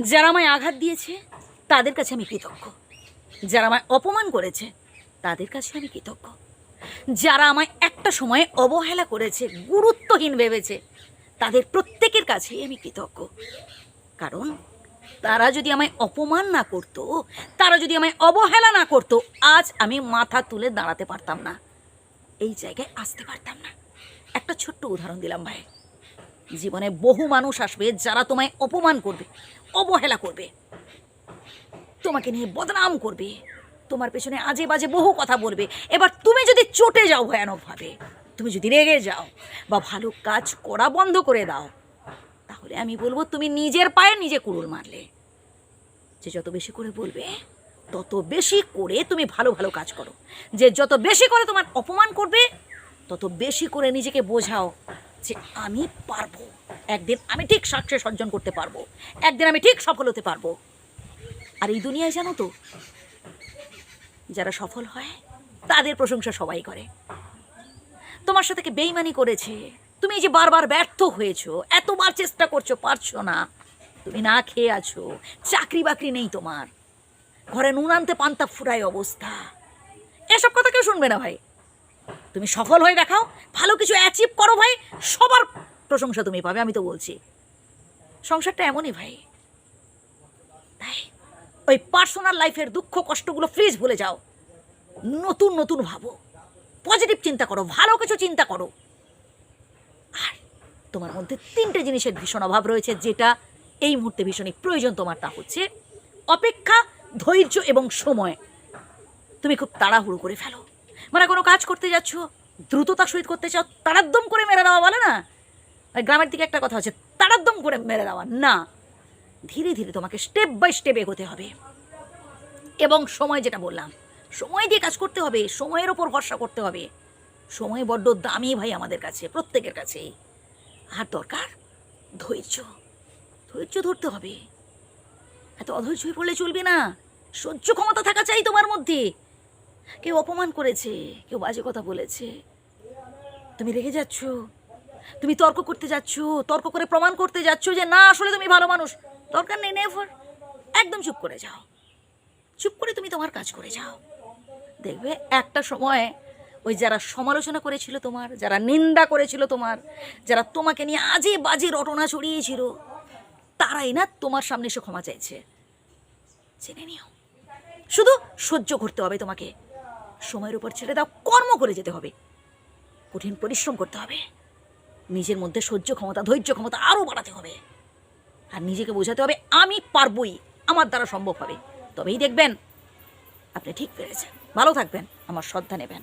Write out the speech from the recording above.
যারা আমায় আঘাত দিয়েছে, তাদের কাছে আমি কৃতজ্ঞ। যারা আমায় অপমান করেছে, তাদের কাছে আমি কৃতজ্ঞ। যারা আমায় একটা সময়ে অবহেলা করেছে, গুরুত্বহীন ভেবেছে, তাদের প্রত্যেকের কাছেই আমি কৃতজ্ঞ। কারণ তারা যদি আমায় অপমান না করতো, তারা যদি আমায় অবহেলা না করতো, আজ আমি মাথা তুলে দাঁড়াতে পারতাম না। এই জায়গায় আসতে পারতাম না। একটা ছোট্ট উদাহরণ দিলাম ভাই। জীবনে বহু মানুষ আসবে যারা তোমায় অপমান করবে, অবহেলা করবে, তোমাকে নিয়ে বদনাম করবে, তোমার পেছনে আজে বাজে বহু কথা বলবে। এবার তুমি যদি চটে যাও ভয়ানকভাবে, তুমি যদি রেগে যাও বা ভালো কাজ করা বন্ধ করে দাও, তাহলে আমি বলব তুমি নিজের পায়ে নিজে কুড়ুল মারলে। যে যত বেশি করে বলবে, তত বেশি করে তুমি ভালো ভালো কাজ করো। যে যত বেশি করে তোমার অপমান করবে, তত বেশি করে নিজেকে বোঝাও। যে আমি পারব। একদিন আমি ঠিক সাকসেস অর্জন করতে পারব। একদিন আমি ঠিক সফল হতে পারব। আর এই দুনিয়ায় জানো তো, যারা সফল হয়, তাদের প্রশংসা সবাই করে। তোমার সাথে বেইমানি করেছে, তুমি এই যে বারবার ব্যর্থ হয়েছো, এতবার চেষ্টা করছ, পারছ না। তুমি না খেয়ে আছো চাকরি বাকরি নেই তোমার। ঘরে নুন আনতে পান্তা ফুরাই অবস্থা। এসব কথা কেউ শুনবে না ভাই। তুমি সফল হয়ে দেখাও, ভালো কিছু অ্যাচিভ করো ভাই, সবার প্রশংসা তুমি পাবে, আমি তো বলছি। সংসারটা এমনই ভাই। তাই, ওই পার্সোনাল লাইফের দুঃখ কষ্টগুলো প্লিজ ভুলে যাও। নতুন নতুন ভাবো। পজিটিভ চিন্তা করো, ভালো কিছু চিন্তা করো। আর তোমার মধ্যে তিনটে জিনিসের ভীষণ অভাব রয়েছে, যেটা এই মুহূর্তে ভীষণই প্রয়োজন তোমার, তা হচ্ছে অপেক্ষা, ধৈর্য এবং সময়। তুমি খুব তাড়াহুড়ো করে ফেলো। মানে কোনো কাজ করতে যাচ্ছ? দ্রুততার সহিত করতে চাও? তারাদ্দম করে মেরে দেওয়া বলে না? গ্রামের দিকে একটা কথা আছে, তারাদ্দম করে মেরে দেওয়া, না। ধীরে ধীরে তোমাকে স্টেপ বাই স্টেপ এগোতে হবে। এবং সময় যেটা বললাম, সময় দিয়ে কাজ করতে হবে, সময়ের ওপর ভরসা করতে হবে। সময় বড্ড দামি ভাই আমাদের কাছে, প্রত্যেকের কাছেই আর দরকার, ধৈর্য। ধৈর্য ধরতে হবে। এত অধৈর্য হয়ে পড়লে চলবে না। সহ্য ক্ষমতা থাকা চাই তোমার মধ্যে। কেউ অপমান করেছে, কেউ বাজে কথা বলেছে। তুমি রেগে যাচ্ছ, তুমি তর্ক করতে যাচ্ছ, তর্ক করে প্রমাণ করতে যাচ্ছ যে না, আসলে তুমি ভালো মানুষ। দরকার নেই নেভার একদম চুপ করে যাও। চুপ করে তুমি তোমার কাজ করে যাও। দেখবে একটা সময় ওই যারা সমালোচনা করেছিল তোমার, যারা নিন্দা করেছিল তোমার, যারা তোমাকে নিয়ে আজে বাজে রটনা ছড়িয়েছিল, তারাই না তোমার সামনে এসে ক্ষমা চাইছে। জেনে নিও। শুধু সহ্য করতে হবে তোমাকে। সময়ের উপর ছেড়ে দাও, কর্ম করে যেতে হবে। কঠিন পরিশ্রম করতে হবে। নিজের মধ্যে সহ্য ক্ষমতা, ধৈর্য ক্ষমতা আরও বাড়াতে হবে। আর নিজেকে বোঝাতে হবে, আমি পারবই, আমার দ্বারা সম্ভব হবে। তবেই দেখবেন, আপনি ঠিক পেরেছেন। ভালো থাকবেন, আমার শ্রদ্ধা নেবেন।